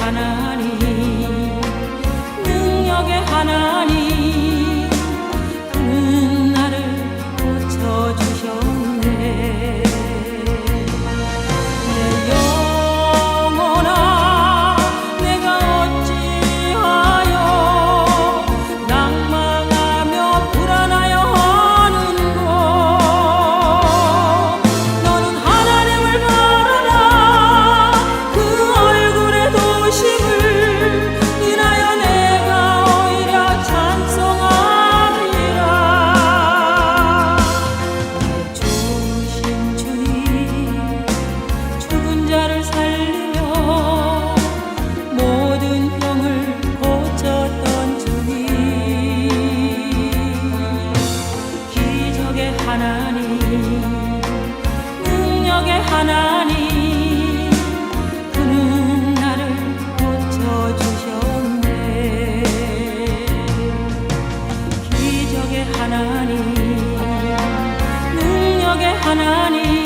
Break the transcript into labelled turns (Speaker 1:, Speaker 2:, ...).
Speaker 1: 하나님 능력의 하나님 하나님. 능력의 하나님.